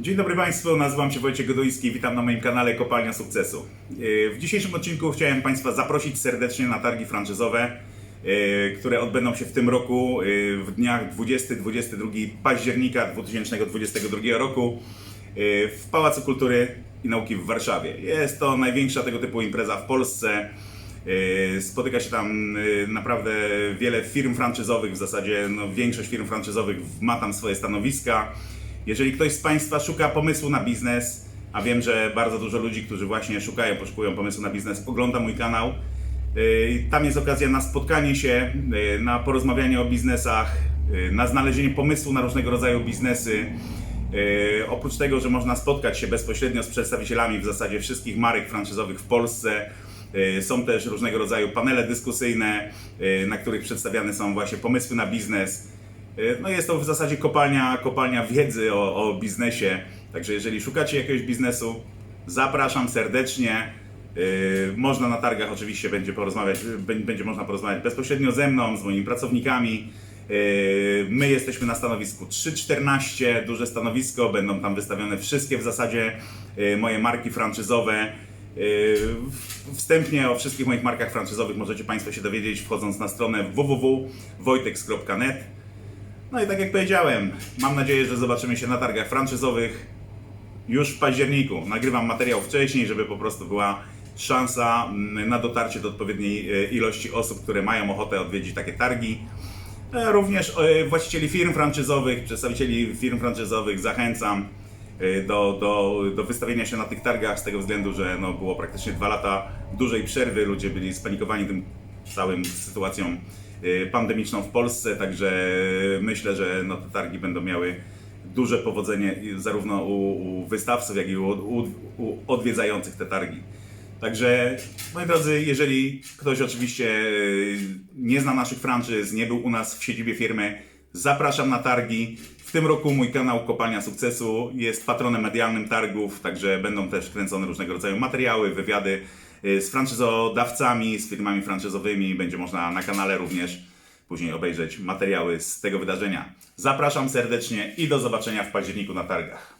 Dzień dobry Państwu, nazywam się Wojciech Goduński, witam na moim kanale Kopalnia Sukcesu. Yy, W dzisiejszym odcinku chciałem Państwa zaprosić serdecznie na targi franczyzowe, yy, które odbędą się w tym roku yy, w dniach 20-22 października 2022 roku w Pałacu Kultury i Nauki w Warszawie. Jest to największa tego typu impreza w Polsce. Spotyka się tam naprawdę wiele firm franczyzowych, w zasadzie no, większość firm franczyzowych ma tam swoje stanowiska. Jeżeli ktoś z Państwa szuka pomysłu na biznes, a wiem, że bardzo dużo ludzi, którzy właśnie szukają, poszukują pomysłu na biznes, ogląda mój kanał, yy, tam jest okazja na spotkanie się, yy, na porozmawianie o biznesach, yy, na znalezienie pomysłu na różnego rodzaju biznesy. Oprócz tego, że można spotkać się bezpośrednio z przedstawicielami w zasadzie wszystkich marek franczyzowych w Polsce, są też różnego rodzaju panele dyskusyjne, na których przedstawiane są właśnie pomysły na biznes. Yy, No jest to w zasadzie kopalnia, kopalnia wiedzy o, o biznesie. Także jeżeli szukacie jakiegoś biznesu, zapraszam serdecznie. Yy, Można na targach oczywiście będzie porozmawiać, bę- będzie można porozmawiać bezpośrednio ze mną, z moimi pracownikami. My jesteśmy na stanowisku 314, duże stanowisko, będą tam wystawione wszystkie w zasadzie moje marki franczyzowe. Wstępnie o wszystkich moich markach franczyzowych możecie Państwo się dowiedzieć wchodząc na stronę www.wojtex.net. No i tak jak powiedziałem, mam nadzieję, że zobaczymy się na targach franczyzowych już w październiku. Nagrywam materiał wcześniej, żeby po prostu była szansa mm, na dotarcie do odpowiedniej e, ilości osób, które mają ochotę odwiedzić takie targi. E, Również e, właścicieli firm franczyzowych, przedstawicieli firm franczyzowych zachęcam do, do, do wystawienia się na tych targach z tego względu, że no, było praktycznie dwa lata dużej przerwy, ludzie byli spanikowani tym całym sytuacją pandemiczną w Polsce, także myślę, że no, te targi będą miały duże powodzenie zarówno u, u wystawców, jak i u, u, u odwiedzających te targi. Także, moi drodzy, jeżeli ktoś oczywiście yy, nie zna naszych franczyz, nie był u nas w siedzibie firmy, zapraszam na targi. W tym roku mój kanał Kopalnia Sukcesu jest patronem medialnym targów, także będą też kręcone różnego rodzaju materiały, wywiady z franczyzodawcami, z firmami franczyzowymi. Będzie można na kanale również później obejrzeć materiały z tego wydarzenia. Zapraszam serdecznie i do zobaczenia w październiku na targach.